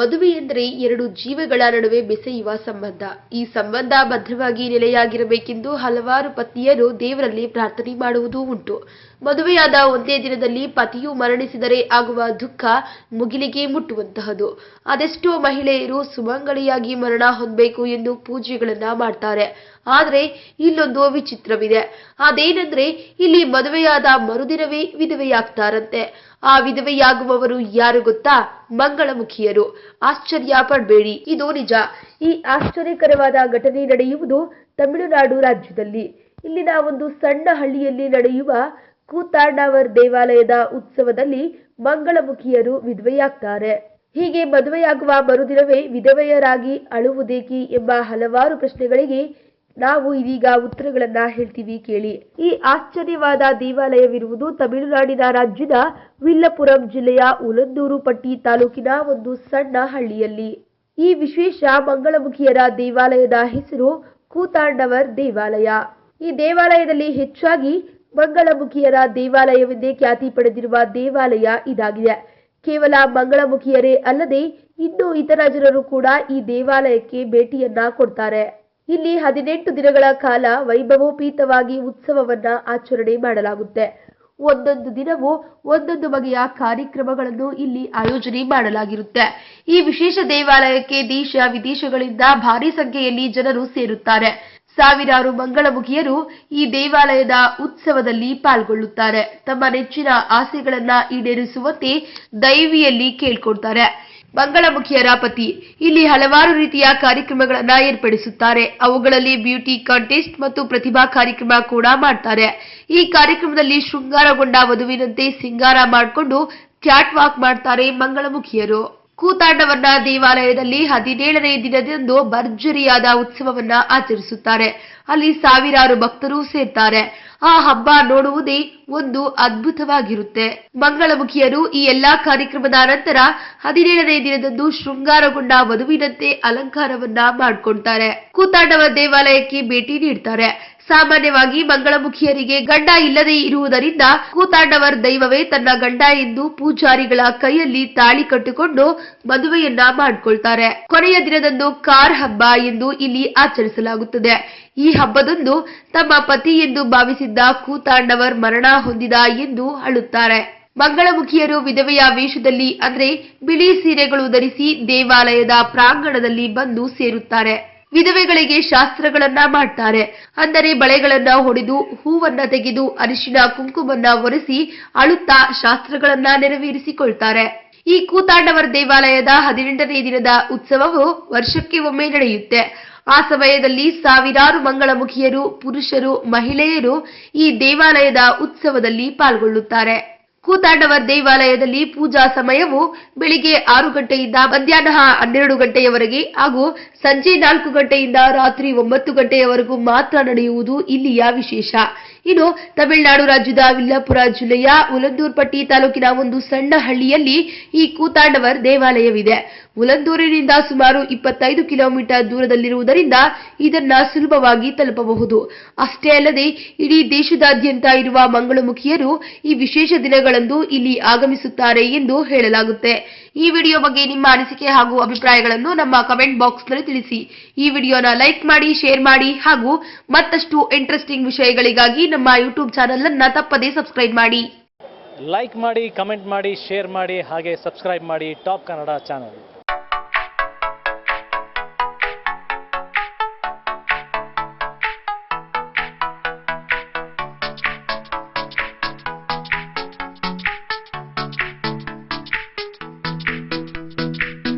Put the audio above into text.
ಮದುವೆ ಎಂದರೆ ಎರಡು ಜೀವಗಳ ನಡುವೆ ಬೆಸೆಯುವ ಸಂಬಂಧ. ಈ ಸಂಬಂಧ ಭದ್ರವಾಗಿ ನೆಲೆಯಾಗಿರಬೇಕೆಂದು ಹಲವಾರು ಪತ್ನಿಯರು ದೇವರಲ್ಲಿ ಪ್ರಾರ್ಥನೆ ಮಾಡುವುದೂ ಉಂಟು. ಮದುವೆಯಾದ ಒಂದೇ ದಿನದಲ್ಲಿ ಪತಿಯು ಮರಣಿಸಿದರೆ ಆಗುವ ದುಃಖ ಮುಗಿಲಿಗೆ ಮುಟ್ಟುವಂತಹದು. ಅದೆಷ್ಟೋ ಮಹಿಳೆಯರು ಸುಮಂಗಳಿಯಾಗಿ ಮರಣ ಹೊಂದಬೇಕು ಎಂದು ಪೂಜೆಗಳನ್ನ ಮಾಡ್ತಾರೆ. ಆದರೆ ಇಲ್ಲೊಂದು ವಿಚಿತ್ರವಿದೆ. ಅದೇನೆಂದ್ರೆ ಇಲ್ಲಿ ಮದುವೆಯಾದ ಮರುದಿನವೇ ವಿಧವೆಯಾಗ್ತಾರಂತೆ. ಆ ವಿಧವೆಯಾಗುವವರು ಯಾರು ಗೊತ್ತಾ? ಮಂಗಳಮುಖಿಯರು. ಆಶ್ಚರ್ಯ ಪಡಬೇಡಿ ಇದು ನಿಜ. ಈ ಆಶ್ಚರ್ಯಕರವಾದ ಘಟನೆ ನಡೆಯುವುದು ತಮಿಳುನಾಡು ರಾಜ್ಯದಲ್ಲಿ. ಇಲ್ಲಿನ ಒಂದು ಸಣ್ಣ ಹಳ್ಳಿಯಲ್ಲಿ ನಡೆಯುವ ಕೂತಾಂಡಾವರ್ ದೇವಾಲಯದ ಉತ್ಸವದಲ್ಲಿ ಮಂಗಳಮುಖಿಯರು ವಿಧವೆಯಾಗ್ತಾರೆ. ಹೀಗೆ ಮದುವೆಯಾಗುವ ಮರುದಿನವೇ ವಿಧವೆಯರಾಗಿ ಅಳುವುದೇಕಿ ಎಂಬ ಹಲವಾರು ಪ್ರಶ್ನೆಗಳಿಗೆ ನಾವು ಇದೀಗ ಉತ್ತರಗಳನ್ನ ಹೇಳ್ತೀವಿ ಕೇಳಿ. ಈ ಆಶ್ಚರ್ಯವಾದ ದೇವಾಲಯವಿರುವುದು ತಮಿಳುನಾಡಿನ ರಾಜ್ಯದ ವಿಲ್ಲಪುರಂ ಜಿಲ್ಲೆಯ ಉಲಂದೂರು ಪಟ್ಟಿ ತಾಲೂಕಿನ ಒಂದು ಸಣ್ಣ ಹಳ್ಳಿಯಲ್ಲಿ. ಈ ವಿಶೇಷ ಮಂಗಳಮುಖಿಯರ ದೇವಾಲಯದ ಹೆಸರು ಕೂತಾಂಡವರ್ ದೇವಾಲಯ. ಈ ದೇವಾಲಯದಲ್ಲಿ ಹೆಚ್ಚಾಗಿ ಮಂಗಳಮುಖಿಯರ ದೇವಾಲಯವೆಂದೇ ಖ್ಯಾತಿ ಪಡೆದಿರುವ ದೇವಾಲಯ ಇದಾಗಿದೆ. ಕೇವಲ ಮಂಗಳಮುಖಿಯರೇ ಅಲ್ಲದೆ ಇನ್ನೂ ಇತರ ಜನರು ಕೂಡ ಈ ದೇವಾಲಯಕ್ಕೆ ಭೇಟಿಯನ್ನ ಕೊಡ್ತಾರೆ. ಇಲ್ಲಿ ಹದಿನೆಂಟು ದಿನಗಳ ಕಾಲ ವೈಭವೋಪೀತವಾಗಿ ಉತ್ಸವವನ್ನ ಆಚರಣೆ ಮಾಡಲಾಗುತ್ತೆ. ಒಂದೊಂದು ದಿನವೂ ಒಂದೊಂದು ಬಗೆಯ ಕಾರ್ಯಕ್ರಮಗಳನ್ನು ಇಲ್ಲಿ ಆಯೋಜನೆ ಮಾಡಲಾಗಿರುತ್ತೆ. ಈ ವಿಶೇಷ ದೇವಾಲಯಕ್ಕೆ ದೇಶ ವಿದೇಶಗಳಿಂದ ಭಾರಿ ಸಂಖ್ಯೆಯಲ್ಲಿ ಜನರು ಸೇರುತ್ತಾರೆ. ಸಾವಿರಾರು ಮಂಗಳಮುಖಿಯರು ಈ ದೇವಾಲಯದ ಉತ್ಸವದಲ್ಲಿ ಪಾಲ್ಗೊಳ್ಳುತ್ತಾರೆ. ತಮ್ಮ ನೆಚ್ಚಿನ ಆಸೆಗಳನ್ನ ಈಡೇರಿಸುವಂತೆ ದೈವಿಯಲ್ಲಿ ಕೇಳ್ಕೊಳ್ತಾರೆ. ಮಂಗಳಮುಖಿಯರ ಪತಿ. ಇಲ್ಲಿ ಹಲವಾರು ರೀತಿಯ ಕಾರ್ಯಕ್ರಮಗಳನ್ನು ಏರ್ಪಡಿಸುತ್ತಾರೆ. ಅವುಗಳಲ್ಲಿ ಬ್ಯೂಟಿ ಕಾಂಟೆಸ್ಟ್ ಮತ್ತು ಪ್ರತಿಭಾ ಕಾರ್ಯಕ್ರಮ ಕೂಡ ಮಾಡ್ತಾರೆ. ಈ ಕಾರ್ಯಕ್ರಮದಲ್ಲಿ ಶೃಂಗಾರಗೊಂಡ ವಧುವಿನಂತೆ ಸಿಂಗಾರ ಮಾಡಿಕೊಂಡು ಕ್ಯಾಟ್ ವಾಕ್ ಮಾಡ್ತಾರೆ ಮಂಗಳಮುಖಿಯರು. ಕೂತಾಂಡವನ್ನ ದೇವಾಲಯದಲ್ಲಿ ಹದಿನೇಳನೇ ದಿನದಂದು ಭರ್ಜರಿಯಾದ ಉತ್ಸವವನ್ನ ಆಚರಿಸುತ್ತಾರೆ. ಅಲ್ಲಿ ಸಾವಿರಾರು ಭಕ್ತರು ಸೇರ್ತಾರೆ. ಆ ಹಬ್ಬ ನೋಡುವುದೇ ಒಂದು ಅದ್ಭುತವಾಗಿರುತ್ತೆ. ಮಂಗಳಮುಖಿಯರು ಈ ಎಲ್ಲಾ ಕಾರ್ಯಕ್ರಮದ ನಂತರ ಹದಿನೇಳನೇ ದಿನದಂದು ಶೃಂಗಾರಗೊಂಡ ವಧುವಿನಂತೆ ಅಲಂಕಾರವನ್ನ ಮಾಡ್ಕೊಳ್ತಾರೆ. ಕೂತಾಂಡವ ದೇವಾಲಯಕ್ಕೆ ಭೇಟಿ ನೀಡ್ತಾರೆ. ಸಾಮಾನ್ಯವಾಗಿ ಮಂಗಳಮುಖಿಯರಿಗೆ ಗಂಡ ಇಲ್ಲದೆ ಇರುವುದರಿಂದ ಕೂತಾಂಡವರ್ ದೈವವೇ ತನ್ನ ಗಂಡ ಎಂದು ಪೂಜಾರಿಗಳ ಕೈಯಲ್ಲಿ ತಾಳಿ ಕಟ್ಟಿಕೊಂಡು ಮದುವೆಯನ್ನ ಮಾಡಿಕೊಳ್ತಾರೆ. ಕೊನೆಯ ದಿನದಂದು ಕಾರ್ ಹಬ್ಬ ಎಂದು ಇಲ್ಲಿ ಆಚರಿಸಲಾಗುತ್ತದೆ. ಈ ಹಬ್ಬದಂದು ತಮ್ಮ ಪತಿ ಎಂದು ಭಾವಿಸಿದ್ದ ಕೂತಾಂಡವರ್ ಮರಣ ಹೊಂದಿದ ಎಂದು ಅಳುತ್ತಾರೆ. ಮಂಗಳಮುಖಿಯರು ವಿಧವೆಯ ವೇಷದಲ್ಲಿ ಅಂದ್ರೆ ಬಿಳಿ ಸೀರೆಗಳು ಧರಿಸಿ ದೇವಾಲಯದ ಪ್ರಾಂಗಣದಲ್ಲಿ ಬಂದು ಸೇರುತ್ತಾರೆ. ವಿಧವೆಗಳಿಗೆ ಶಾಸ್ತ್ರಗಳನ್ನ ಮಾಡ್ತಾರೆ. ಅಂದರೆ ಬಳೆಗಳನ್ನ ಹೊಡೆದು, ಹೂವನ್ನ ತೆಗೆದು ಅರಿಶಿನ ಕುಂಕುಮನ್ನ ಒರೆಸಿ, ಅಳುತ್ತಾ ಶಾಸ್ತ್ರಗಳನ್ನ ನೆರವೇರಿಸಿಕೊಳ್ತಾರೆ. ಈ ಕೂತಾಂಡವರ ದೇವಾಲಯದ ಹದಿನೆಂಟನೇ ದಿನದ ಉತ್ಸವವು ವರ್ಷಕ್ಕೆ ಒಮ್ಮೆ ನಡೆಯುತ್ತೆ. ಆ ಸಮಯದಲ್ಲಿ ಸಾವಿರಾರು ಮಂಗಳಮುಖಿಯರು, ಪುರುಷರು, ಮಹಿಳೆಯರು ಈ ದೇವಾಲಯದ ಉತ್ಸವದಲ್ಲಿ ಪಾಲ್ಗೊಳ್ಳುತ್ತಾರೆ. ಕೂತಾಂಡವರ್ ದೇವಾಲಯದಲ್ಲಿ ಪೂಜಾ ಸಮಯವು ಬೆಳಿಗ್ಗೆ ಆರು ಗಂಟೆಯಿಂದ ಮಧ್ಯಾಹ್ನ ಹನ್ನೆರಡು ಗಂಟೆಯವರೆಗೆ ಹಾಗೂ ಸಂಜೆ ನಾಲ್ಕು ಗಂಟೆಯಿಂದ ರಾತ್ರಿ ಒಂಬತ್ತು ಗಂಟೆಯವರೆಗೂ ಮಾತ್ರ ನಡೆಯುವುದು ಇಲ್ಲಿಯ ವಿಶೇಷ. ಇನ್ನು ತಮಿಳುನಾಡು ರಾಜ್ಯದ ವಿಲ್ಲಾಪುರ ಜಿಲ್ಲೆಯ ಉಲಂದೂರ್ಪಟ್ಟಿ ತಾಲೂಕಿನ ಒಂದು ಸಣ್ಣ ಹಳ್ಳಿಯಲ್ಲಿ ಈ ಕೂತಾಂಡವರ್ ದೇವಾಲಯವಿದೆ. ಉಲಂದೂರಿನಿಂದ ಸುಮಾರು ಇಪ್ಪತ್ತೈದು ಕಿಲೋಮೀಟರ್ ದೂರದಲ್ಲಿರುವುದರಿಂದ ಇದನ್ನ ಸುಲಭವಾಗಿ ತಲುಪಬಹುದು. ಅಷ್ಟೇ ಅಲ್ಲದೆ, ಇಡೀ ದೇಶದಾದ್ಯಂತ ಇರುವ ಮಂಗಳಮುಖಿಯರು ಈ ವಿಶೇಷ ದಿನಗಳಂದು ಇಲ್ಲಿ ಆಗಮಿಸುತ್ತಾರೆ ಎಂದು ಹೇಳಲಾಗುತ್ತೆ. ಈ ವಿಡಿಯೋ ಬಗ್ಗೆ ನಿಮ್ಮ ಅನಿಸಿಕೆ ಹಾಗೂ ಅಭಿಪ್ರಾಯಗಳನ್ನು ನಮ್ಮ ಕಮೆಂಟ್ ಬಾಕ್ಸ್ನಲ್ಲಿ ತಿಳಿಸಿ. ಈ ವಿಡಿಯೋನ ಲೈಕ್ ಮಾಡಿ, ಶೇರ್ ಮಾಡಿ ಹಾಗೂ ಮತ್ತಷ್ಟು ಇಂಟ್ರೆಸ್ಟಿಂಗ್ ವಿಷಯಗಳಿಗಾಗಿ ನಮ್ಮ ಯೂಟ್ಯೂಬ್ ಚಾನೆಲ್ ಅನ್ನ ತಪ್ಪದೇ ಸಬ್ಸ್ಕ್ರೈಬ್ ಮಾಡಿ. ಲೈಕ್ ಮಾಡಿ ಕಮೆಂಟ್ ಮಾಡಿ ಶೇರ್ ಮಾಡಿ ಹಾಗೆ ಸಬ್ಸ್ಕ್ರೈಬ್ ಮಾಡಿ ಟಾಪ್ ಕನ್ನಡ ಚಾನಲ್